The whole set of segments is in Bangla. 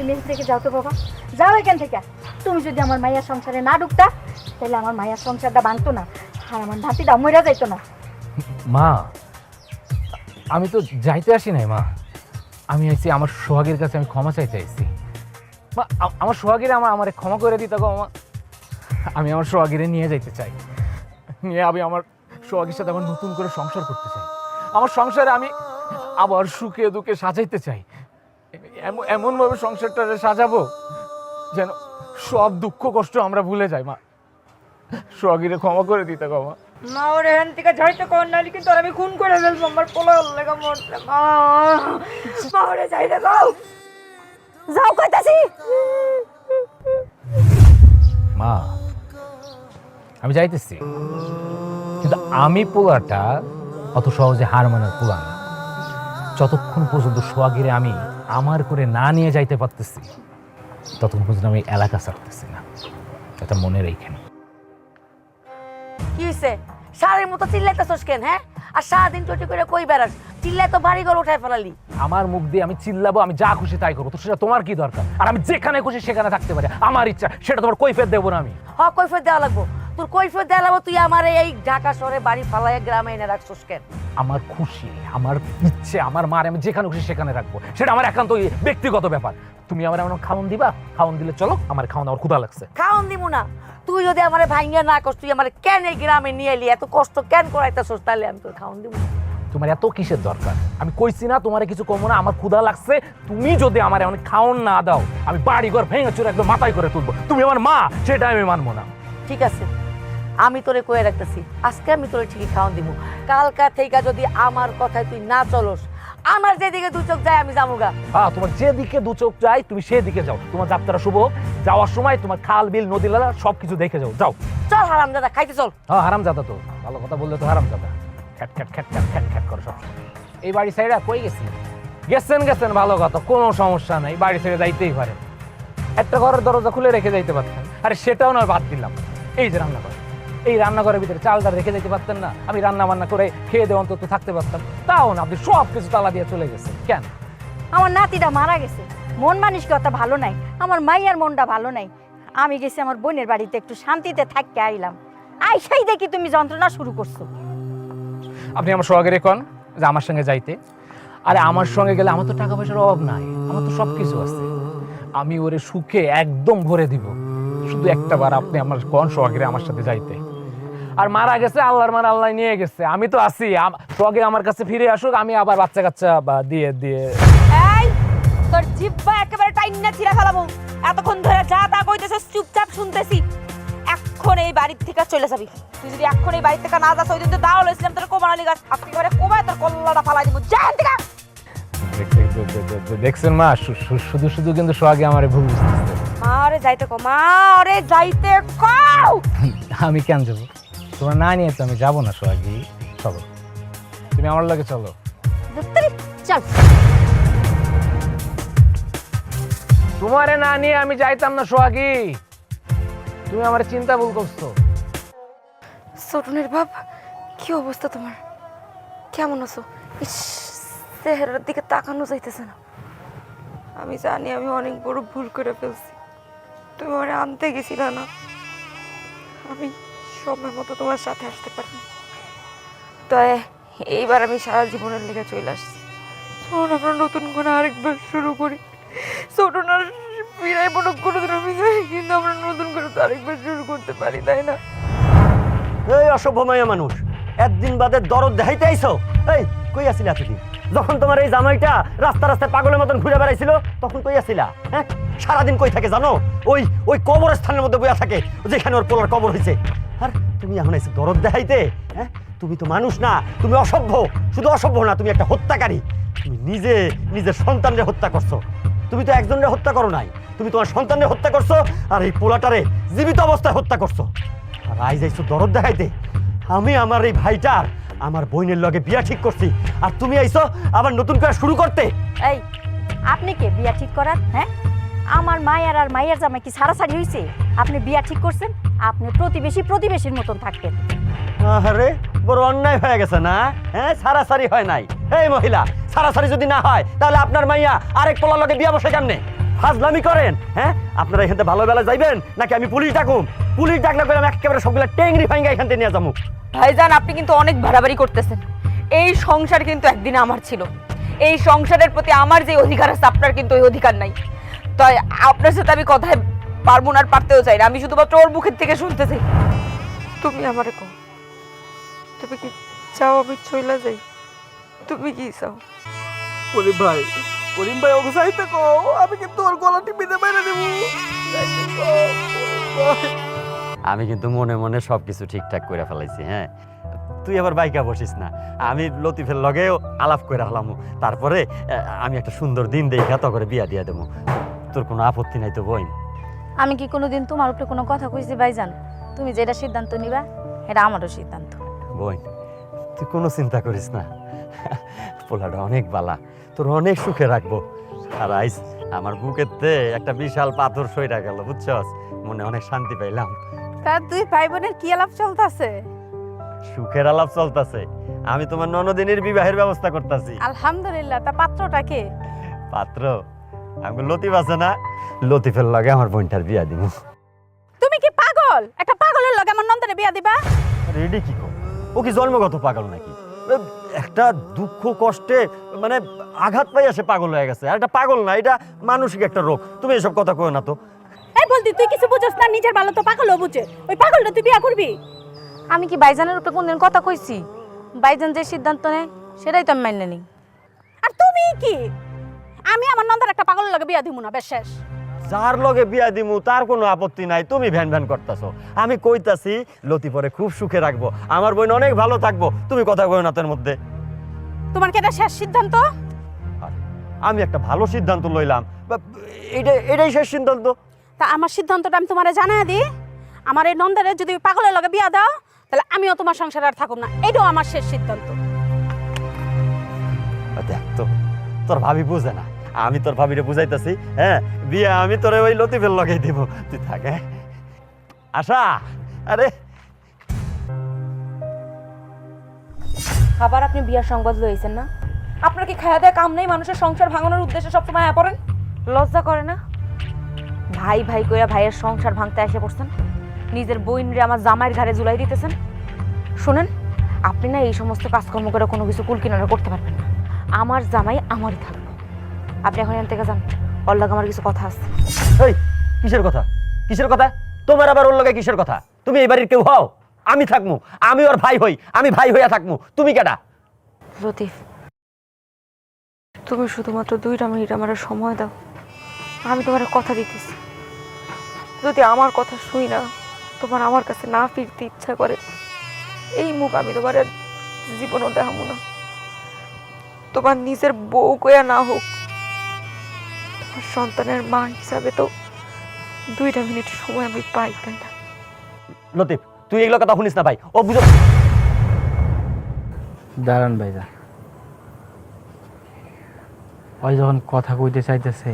তুমি এখান থেকে যাও তো বাবা। যাও এখান থেকে। তুমি যদি আমার মায়ের সংসারে না ঢুকতা, তাহলে আমার মাইয়ার সংসারটা ভাঙতো না, আর আমার নাতিটা মরে যাইতো না। মা, আমি তো যাইতে আসি নাই, মা। আমি আইছি, আমার সোহাগের কাছে আমি ক্ষমা চাইতে আইছি। মা আমার সোহাগের আমার আমার ক্ষমা করে দিতে গো, মা। আমি আমার সোহাগিরে নিয়ে যাইতে চাই। নিয়ে আমি আমার সোহাগের সাথে আমার নতুন করে সংসার করতে চাই। আমার সংসারে আমি আবার সুখে দুঃখে সাজাইতে চাই। এমন এমনভাবে সংসারটা সাজাবো যেন সব দুঃখ কষ্ট আমরা ভুলে যাই মা। সোহাগিরে ক্ষমা করে দিতে গো মা। মা ওর এখান থেকে যাইতে কর নাহলে কিন্তু আমি খুন করে ফেলব। আমার পোলা লেগা মরছে মা। মা ওরে যাইতে যাও। যাও কইতাছি। মা আমি যাইতেছি। কিন্তু আমি পোলাটা অত সহজে হার মানার পোলা না। যতক্ষণ পর্যন্ত সোয়াগিরে আমি আমার করে না নিয়ে যাইতে পারতেছি ততক্ষণ পর্যন্ত আমি এলাকা ছাড়তেছি না। এটা মনে রেখেন। কি হইছে? সারের মতো চিল্লাইতেছস কেন হ্যাঁ? আর সারাদিন চটি করে কই বেড়াস? চিল্লাই তো বাড়ি ঘর উঠায় ফেলালি। আমার মুখ দিয়ে আমি চিল্লাবো আমি যা খুশি তাই করব। তো সেটা তোমার কি দরকার? আর আমি যেখানে খুশি সেখানে থাকতে পারি। আমার ইচ্ছা সেটা তোমার কৈফের দেবো না আমি। হ কৈফিয়ত দেওয়া লাগবো। তোর কৈফিয়ত দেওয়া লাগবো তুই আমার এই ঢাকা শহরে বাড়ি ফালাইয়া গ্রামে এনে রাখছস কেন? আমার খুশি আমার ইচ্ছে আমার মার আমি যেখানে খুশি সেখানে রাখব। সেটা আমার একান্ত ব্যক্তিগত ব্যাপার। তুমি আমার এমন খাওন দিবা? খাওন দিলে চলো আমার খাওন আমার ক্ষুধা লাগছে। খাওন দিমু না। তুই যদি আমার ভাঙ্গিয়া না কষ্ট তুই আমার কেন এই গ্রামে নিয়ে এলি? এত কষ্ট কেন করাইতেছস? তাহলে আমি তোর খাওন দিমু না। তোমার এত কিসের দরকার? আমি কইছি না তোমার কিছু কমো না আমার ক্ষুধা লাগছে। তুমি যদি আমার অনেক খাওন না দাও আমি বাড়ি ঘর ভেঙে চুরে একদম মাথায় করে তুলবো। তুমি আমার মা সেটা আমি মানবো না। ঠিক আছে। আমি তোরে কয়ে রাখতেছি আজকে আমি তোরে ঠিকই খাওয়ান দিব কালকা থেকে যদি আমার কথায় তুই না চলস আমার যেদিকে দু চোখ যায় আমি যামুগা। হ্যাঁ তোমার যেদিকে দু চোখ যায় তুমি সেদিকে যাও। তোমার যাত্রা শুভ যাওয়ার সময় তোমার খাল বিল নদী লালা সব কিছু দেখে যাও। যাও। চল হারাম দাদা খাইতে চল। হ্যাঁ হারাম জাদা তো। ভালো কথা বললে তো হারাম জাদা খ্যাট খ্যাট খ্যাট খ্যাট খ্যাট খ্যাট করে সব এই বাড়ি সাইডে কই গেছি? গেছেন গেছেন ভালো কথা। কোনো সমস্যা নাই বাড়ি ছেড়ে যাইতেই পারে একটা ঘরের দরজা খুলে রেখে যাইতে পারতেন। আরে সেটাও না বাদ দিলাম। এই যে রান্নাঘর। এই রান্নাঘরের ভিতরে চাল ডাল রেখে যেতে পারতেন না। আমি রান্না বান্না করে খেয়ে দিয়ে অন্তত থাকতে পারতাম। তাও না আপনি সব কিছু তালা দিয়ে চলে গেছেন। কেন? আমার নাতিটা মারা গেছে। মন মানসিকতা ভালো নাই। আমার মাইয়ার মনটা ভালো নাই। আমি গেছি আমার বোনের বাড়িতে একটু শান্তিতে থাকতে আইলাম। আইসাই দেখি তুমি যন্ত্রণা শুরু করছ। আপনি আমার সোহাগের কন? যে আমার সঙ্গে যাইতে। আরে আমার সঙ্গে গেলে আমার তো টাকা পয়সার অভাব নাই। আমার তো সব কিছু আছে। আমি ওরে সুখে একদম ভরে দিব। শুধু একটা বার আপনি আমার কন সোহাগের আমার সাথে যাইতে। আর মারা গেছে আল্লাহর মার আল্লাহ নিয়ে গেছে। আমি তো আছি সোহাগে আমার কাছে ফিরে আসুক আমি আবার বাচ্চা কাচ্চা দিয়ে দিয়ে। এই তোর জিব্বা একেবারে টাইম না ছিঁড়া ফেলাবো। এতক্ষণ ধরে যা তা কইতেছিস চুপচাপ শুনতেছি। এখন এই বাড়ির থেকে চলে যাবি। তুই যদি এখন এই বাড়ির থেকে না যাস ওই দিন তো দাও লইছিলাম তোর কোমার আলী গাছ আজকে ঘরে কোমায় তোর কল্লাটা ফালাই দিব। যা থেকে দেখ- দেখ- দেখ- দেখ- দেখ- দেখ- দেখছেন মা শুধু শুধু কিন্তু সোহাগে আমার ভুল বুঝতেছে। মারে যাইতে কো মারে যাইতে কও আমি কেন যাব? তোমার না নিয়ে তো আমি যাব না সোহাগি চলো। তুমি আমার লাগে চলো। চল। তোমারে না নিয়ে আমি যাইতাম না সোহাগী। তুমি আমার চিন্তা ভুল করছ। ছোটনের বাপ কি অবস্থা তোমার? কেমন আছো? ইস চেহারার দিকে তাকানো যাইতেছে না। আমি জানি আমি অনেক বড় ভুল করে ফেলছি। তুমি আমার আনতে গেছিলে না। আমি সময় মতো তোমার সাথে আসতে পারি তো এইবার আমি সারা জীবনের লেগে চলে আসছি। তখন আমরা নতুন করে আরেকবার শুরু করি। ছোটনার কোনোদিন আমি যাই কিন্তু আমরা নতুন করে তো আরেকবার শুরু করতে পারি, তাই না? এই মানুষ, একদিন বাদে দরদ দেখাইতে আইছো এই, কই আসিলা তুমি? যখন তোমার এই জামাইটা রাস্তা রাস্তায় পাগলের মতন ঘুরে বেড়াইছিল, তখন কই আসিলা হ্যাঁ? সারাদিন কই থাকে জানো? ওই ওই কবরস্থানের মধ্যে বইয়া থাকে, যেখানে ওর পোলার কবর হয়েছে আর, তুমি এখন এসে দরদ দেখাইতে হ্যাঁ? তুমি তো মানুষ না, তুমি অসভ্য। শুধু অসভ্য না, তুমি একটা হত্যাকারী। তুমি নিজে, নিজের সন্তানরে হত্যা করছ। তুমি তো একজনের হত্যা করো নাই। তুমি তোমার সন্তানের হত্যা করছ আর এই পোলাটারে জীবিত অবস্থায় হত্যা করছ। আর আই যাইছো দরদ দেখাইতে। আমি আমার এই ভাইটার, আমার বোনের লগে বিয়া ঠিক করছি। আর তুমি আইছো আবার নতুন করে শুরু করতে। এই, আপনি কে বিয়া ঠিক করার হ্যাঁ? আমার মায়ের আর মায়ের জামাই কি সারাসারি হয়েছে আপনি বিয়া ঠিক করছেন আপনি প্রতিবেশী প্রতিবেশীর মতন থাকতেন আরে বড় অন্যায় হয়ে গেছে না? হ্যাঁ সারাসারি হয় নাই। এই মহিলা সারাসারি যদি না হয় তাহলে আপনার মাইয়া আরেক পোলার লগে বিয়া বসে কেমনে? ফাজলামি করেন হ্যাঁ? আপনারা এখান থেকে ভালো বেলা যাইবেন নাকি আমি পুলিশ ডাকুম? পুলিশ ডাকলে করে আমি একেবারে সবগুলা টেংরি ফাইঙ্গা এখান থেকে নিয়ে যাব ভাইজান আপনি কিন্তু অনেক বাড়াবাড়ি করতেছেন। এই সংসার কিন্তু একদিন আমার ছিল। এই সংসারের প্রতি আমার যে অধিকার আছে আপনার কিন্তু ওই অধিকার নাই। তাই আপনার সাথে আমি কথায় পারব না আর পারতেও চাই না। আমি শুধুমাত্র ওর মুখের থেকে শুনতে চাই তুমি আমারে কো তুমি কি চাও আমি চইলা যাই? তুমি কি চাও? করিম ভাই করিম ভাই ওকে চাইতে কো আমি কিন্তু ওর গলা টিপিতে দেবো। আমি কিন্তু মনে মনে সব কিছু ঠিকঠাক করে ফেলাইছি হ্যাঁ? তুই আবার বাইকা বসিস না। আমি লতিফের লগেও আলাপ করে হলাম তারপরে আমি একটা সুন্দর দিন দেখা তো করে বিয়া দিয়া দেবো। তোর কোনো আপত্তি নাই তো বইন। আমি কি কোনোদিন তোমার উপরে কোনো কথা কইছি ভাইজান? তুমি যেটা সিদ্ধান্ত নিবা এটা আমারও সিদ্ধান্ত। বোন তুই কোনো চিন্তা করিস না। পোলাটা অনেক বালা তোর অনেক সুখে রাখব। আর আইস আমার বুকেতে একটা বিশাল পাথর সইরা গেল বুঝছস? মনে অনেক শান্তি পাইলাম। তা তুই ভাই বোনের কি আলাপ চলতেছে? সুখের আলাপ চলতেছে। আমি তোমার ননদিনীর বিবাহের ব্যবস্থা করতেছি। আলহামদুলিল্লাহ তা পাত্রটা কে? পাত্র? আমি লতিফ আছে না? লতিফের লগে আমার বোনটার বিয়া দিব তুমি কি পাগল? একটা পাগলের লগে আমার নন্দনে বিয়া দিবা? রেডি কি কর ও কি জন্মগত পাগল নাকি? একটা দুঃখ কষ্টে মানে আঘাত পাইয়া সে পাগল হয়ে গেছে। আর এটা পাগল না এটা মানসিক একটা রোগ। তুমি এসব কথা কো না তো। এই বলতি তুই কিছু বুঝছ না? নিজের ভালো তো পাগলও বুঝে। ওই পাগলটা তুই বিয়া করবি? আমি কি বাইজানের উপরে কোনদিন কথা কইছি? বাইজান যে সিদ্ধান্ত নেয় সেটাই তো আমি মাইনে নিই। আর তুমি কি? আমি আমার নন্দার একটা পাগলের লগে বিয়া দিব না বেশ শেষ। যার লগে বিয়া দিমু তার কোনো আপত্তি নাই তুমি ভ্যান ভ্যান করতেছো। আমি কইতাছি লতিফরে খুব সুখে রাখব আমার বোন অনেক ভালো থাকব তুমি কথা কই না তোর মধ্যে। তোমার কি এটা শেষ সিদ্ধান্ত? আমি একটা ভালো সিদ্ধান্ত লইলাম এটা এটাই শেষ সিদ্ধান্ত। তা আমার সিদ্ধান্তটা আমি তোমারে জানাই দিই আমার এই নন্দারে যদি পাগলের লগে বিয়া দাও তাহলে আমিও তোমার সংসারে আর থাকুম না এটাও আমার শেষ সিদ্ধান্ত। দেখ তো। তোর ভাবি বুঝে না। আমি তোর ভাবিরে বুঝাইতেছি হ্যাঁ? বিয়ে আমি তোরে ওই লতিফের লগাই দিব। তুই থাক হ্যাঁ? আশা, আরে। আবার আপনি বিয়ার সংবাদ লইছেন না? আপনার কি খাওয়া দেয়া কাম নেই? মানুষের সংসার ভাঙানোর উদ্দেশ্যে সবসময় আয়া পড়েন? লজ্জা করে না? ভাই ভাই কইরা ভাইয়ের সংসার ভাঙতে এসে পড়ছেন? নিজের বইন রে আমার জামাইয়ের ঘাড়ে ঝুলাই দিতেছেন? শুনেন, আপনি না এই সমস্ত কাজকর্ম করে কোনো কিছু কুল কিনারা করতে পারবেন না। আমার জামাই আমারই থাকবে আপনি এখন এখান থেকে যান। ওর লগে আমার কিছু কথা আছে। এই কিসের কথা? কিসের কথা? তোমার আবার ওর লগে কিসের কথা? তুমি এই বাড়ির কেউ হও? আমি থাকমু। আমি ওর ভাই হই। আমি ভাই হইয়া থাকমু। তুমি কেডা? লতিফ তুমি শুধুমাত্র দুইটা মিনিট আমার সময় দাও। আমি তোমার কথা দিতেছি। যদি আমার কথা শুই না তোমার আমার কাছে না ফিরতে ইচ্ছা করে এই মুখ আমি তোমার জীবনও দেখাবো না। তোমার নিজের বউ কয়া না হোক তোমার সন্তানের মা হিসাবে তো দুইটা মিনিট সময় আমি পাই তাই না? লতিফ তুই এগুলো কথা শুনিস না ভাই ও বুঝো দাঁড়ান ভাইজান ওই যখন কথা কইতে চাইতেছে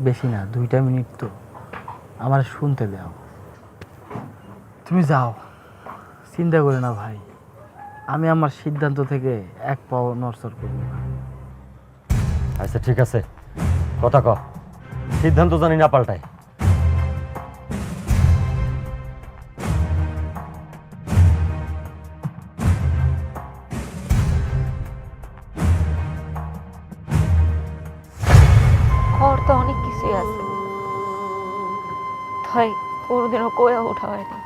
বেশি না দুইটা মিনিট তো। আমার শুনতে দাও। তুমি যাও। চিন্তা করে না ভাই। আমি আমার সিদ্ধান্ত থেকে এক পাও নড়চড় করব না। আচ্ছা ঠিক আছে। কথা ক। সিদ্ধান্ত জানি না পাল্টায়। ঘর তো অনেক কিছুই আছে। তাই কোনোদিনও কয়ে ওঠা হয়নি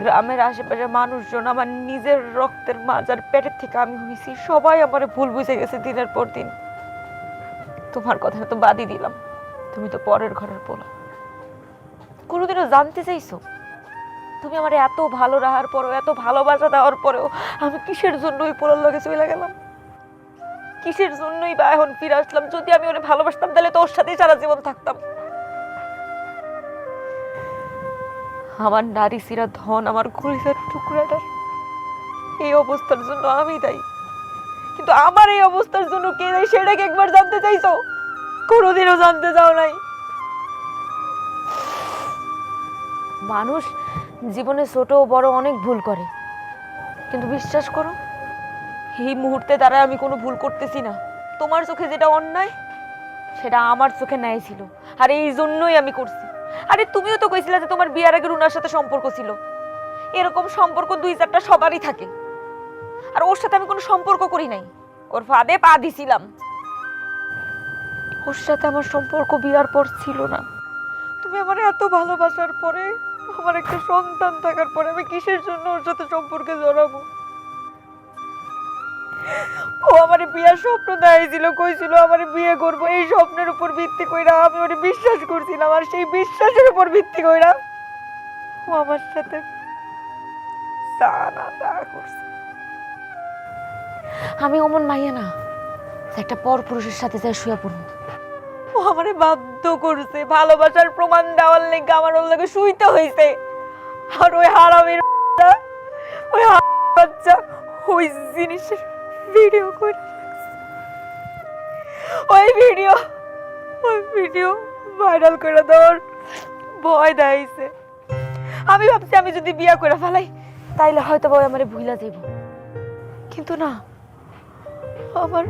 গ্রামের আশেপাশে মানুষজন আমার নিজের রক্তের মাজার পেটের থেকে আমি হয়েছি। সবাই আমার ভুল বুঝে গেছে দিনের পর দিন। তোমার কথা তো বাদই দিলাম। তুমি তো পরের ঘরের পোলা। কোনোদিনও জানতে চাইছো? তুমি আমার এত ভালো রাখার পরেও, এত ভালোবাসা দেওয়ার পরেও আমি কিসের জন্য ওই পোলার লগে চলে গেলাম? কিসের জন্যই বা এখন ফিরে আসলাম? যদি আমি ওরে ভালোবাসতাম, তাহলে তো ওর সাথেই সারা জীবন থাকতাম। আমার নারী সিরা ধন, আমার কলিজার টুকরাটার এই অবস্থার জন্য আমি দায়ী। কিন্তু আমার এই অবস্থার জন্য কে দায়ী সেটাকে একবার জানতে চাইছো? কোনোদিনও জানতে চাও নাই। মানুষ জীবনে ছোট বড় অনেক ভুল করে। কিন্তু বিশ্বাস করো, এই মুহূর্তে দ্বারা আমি কোনো ভুল করতেছি না। তোমার চোখে যেটা অন্যায়, সেটা আমার চোখে ন্যায় ছিল। আর এই জন্যই আমি করছি। আরে তুমিও তো কইছিলে যে তোমার বিয়ার আগে রুনার সাথে সম্পর্ক ছিল। এরকম সম্পর্ক দুই চারটা সবারই থাকে। আর ওর সাথে আমি কোনো সম্পর্ক করি নাই। ওর ফাঁদে পা দিছিলাম। ওর সাথে আমার সম্পর্ক বিয়ার পর ছিল না। তুমি আমার এত ভালোবাসার পরে, আমার একটা সন্তান থাকার পরে আমি কিসের জন্য ওর সাথে সম্পর্কে জড়াবো? আমার বিয়ার স্বপ্ন দেখাইছিল কইছিল আমার বিয়ে করব। এই স্বপ্নের উপর ভিত্তি কইরা আমি ওরে বিশ্বাস করছিলাম আর সেই বিশ্বাসের উপর ভিত্তি কইরা ও আমার সাথে তা তা করছে। আমি অমন মাইয়া না একটা পর পুরুষের সাথে যাই শুয়ে পড়ব ও আমারে বাধ্য করছে ভালোবাসার প্রমাণ দেওয়ার লেগে আমার ওর লাগে শুইতে হইছে। আর ওই হারামির ওই বাচ্চা ওই জিনিসের ভিডিও করে ওই ভিডিও ওই ভিডিও ভাইরাল করে দেওয়ার ভয় দেখাইছে। আমি ভাবছি আমি যদি বিয়া করে ফেলাই, তাইলে হয়তো বই আমারে ভুইলা যাইব। কিন্তু না, আমার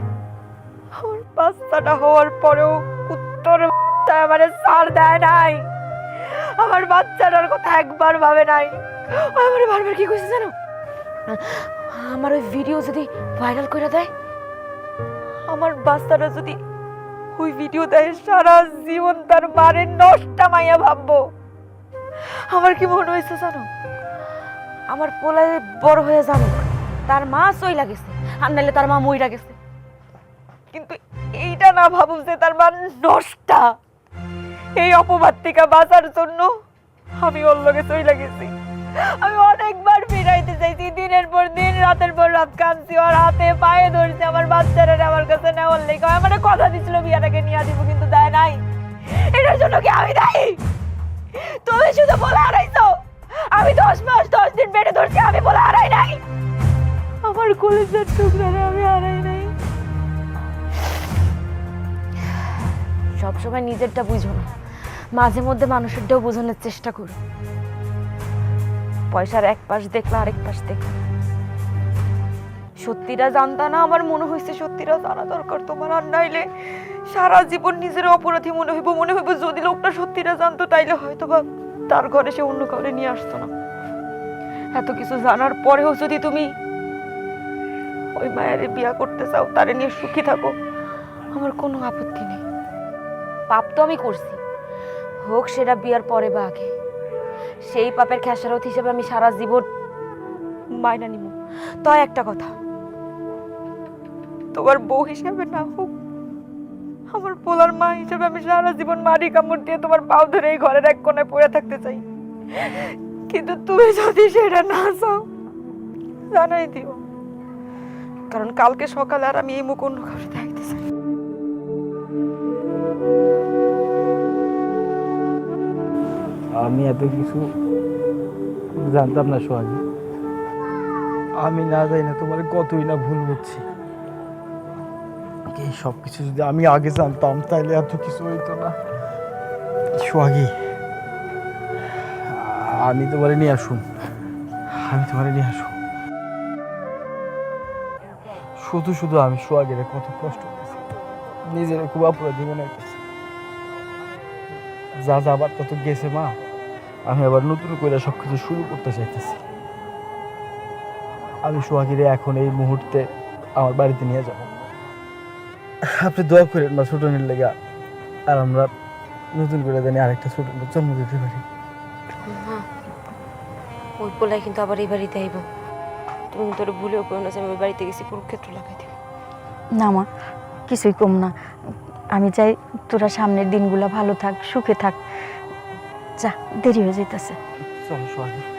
আমার বাচ্চাটা হওয়ার পরেও উত্তর আমারে সার দেয় নাই। আমার বাচ্চাটার কথা একবার ভাবে নাই। আমারে বারবার কি কইছে জানো? আমার ওই ভিডিও যদি ভাইরাল করে দেয়, আমার বাচ্চাটা যদি ওই ভিডিও দেয়, সারা জীবন তার মারে নষ্টা মাইয়া ভাববো। আমার কি মনে হয়েছে জানো? আমার পোলায় বড় হয়ে জানো তার মা সইলা গেছে, আর নাহলে তার মা মইরা গেছে। কিন্তু এইটা না ভাবুম যে তার মা নষ্টা। এই অপবাদ থেকে বাঁচার জন্য আমি ওর লগে চইলা গেছি। আমি অনেকবার ফিরাইতে চাইছি, দিনের পর দিন, রাতের পর রাত কাঁদছি ওর হাতে পায়ে ধরছি, আমার বাচ্চারা আমার কাছে নেওয়ার লেগে আমার কথা দিছিল, বিয়াটাকে নিয়ে দিব, কিন্তু দেয় নাই। এটার জন্য কি আমি দায়ী? তুমি শুধু বলে হারাইছো। আমি দশ মাস, দশ দিন বেড়ে ধরছি, আমি বলে হারাই নাই। আমার কলেজের টুকরারে আমি হারাই নাই। সবসময় নিজেরটা বুঝো না। মাঝে মধ্যে মানুষেরটাও বোঝানোর চেষ্টা করো। পয়সার এক পাশ দেখলে আরেক পাশ দেখলে সত্যিটা জানতা না, আমার মনে হয়েছে সত্যিটা জানা দরকার তোমার। আর নাইলে সারা জীবন নিজের অপরাধী মনে হইব মনে হইব যদি লোকটা সত্যিটা জানতো, তাইলে হয়তো বা তার ঘরে সে অন্য কাউরে নিয়ে আসতো না। এত কিছু জানার পরেও যদি তুমি ওই মায়ের বিয়া করতে চাও, তারে নিয়ে সুখী থাকো, আমার কোনো আপত্তি নেই। পাপ তো আমি করছি। হোক সেটা বিয়ার পরে বা আগে। সেই পাপের খেসারত হিসেবে আমি সারা জীবন মাইনা নিব। তাই একটা কথা, তোমার বউ হিসেবে না হোক, আমার পোলার মা হিসেবে আমি সারা জীবন মারি কামড় দিয়ে তোমার পাও ধরে এই ঘরের এক কোণায় পড়ে থাকতে চাই। কিন্তু তুমি যদি সেটা না চাও, জানাই দিও। কারণ কালকে সকালে আর আমি এই অন্য কাউকে আমি এত কিছু জানতাম না সোহাগী। আমি না যাই না তোমার কতই না ভুল হচ্ছে এই সব কিছু যদি আমি আগে জানতাম, তাহলে এত কিছু হইতো না। সোহাগী, আমি তোমারে নিয়ে আসুন। আমি তোমারে নিয়ে আসুন। শুধু শুধু আমি সোহাগের কত কষ্ট দিয়েছি। নিজের খুব অপরাধী মনে হইতেছে। যা যাবার তত গেছে মা। আমি আবার নতুন করে সব কিছু শুরু করতে চাইতেছি। আমি সোহাগিরে এখন এই মুহূর্তে আমার বাড়িতে নিয়ে যাব। আপনি দোয়া করেন মা ছোটনের লেগা আর আমরা নতুন করে জানি আরেকটা ছোট জন্ম দিতে পারি। ওই পোলাই কিন্তু আবার এই বাড়িতে আইব। তুমি কিন্তু ওরা ভুলেও করো না যে আমি ওই বাড়িতে গেছি কুরুক্ষেত্র লাগাই দিব। না মা কিছুই কম না। আমি চাই তোরা সামনের দিনগুলো ভালো থাক সুখে থাক। যা দেরি হয়ে যাইতেছে। চলো সোহাগি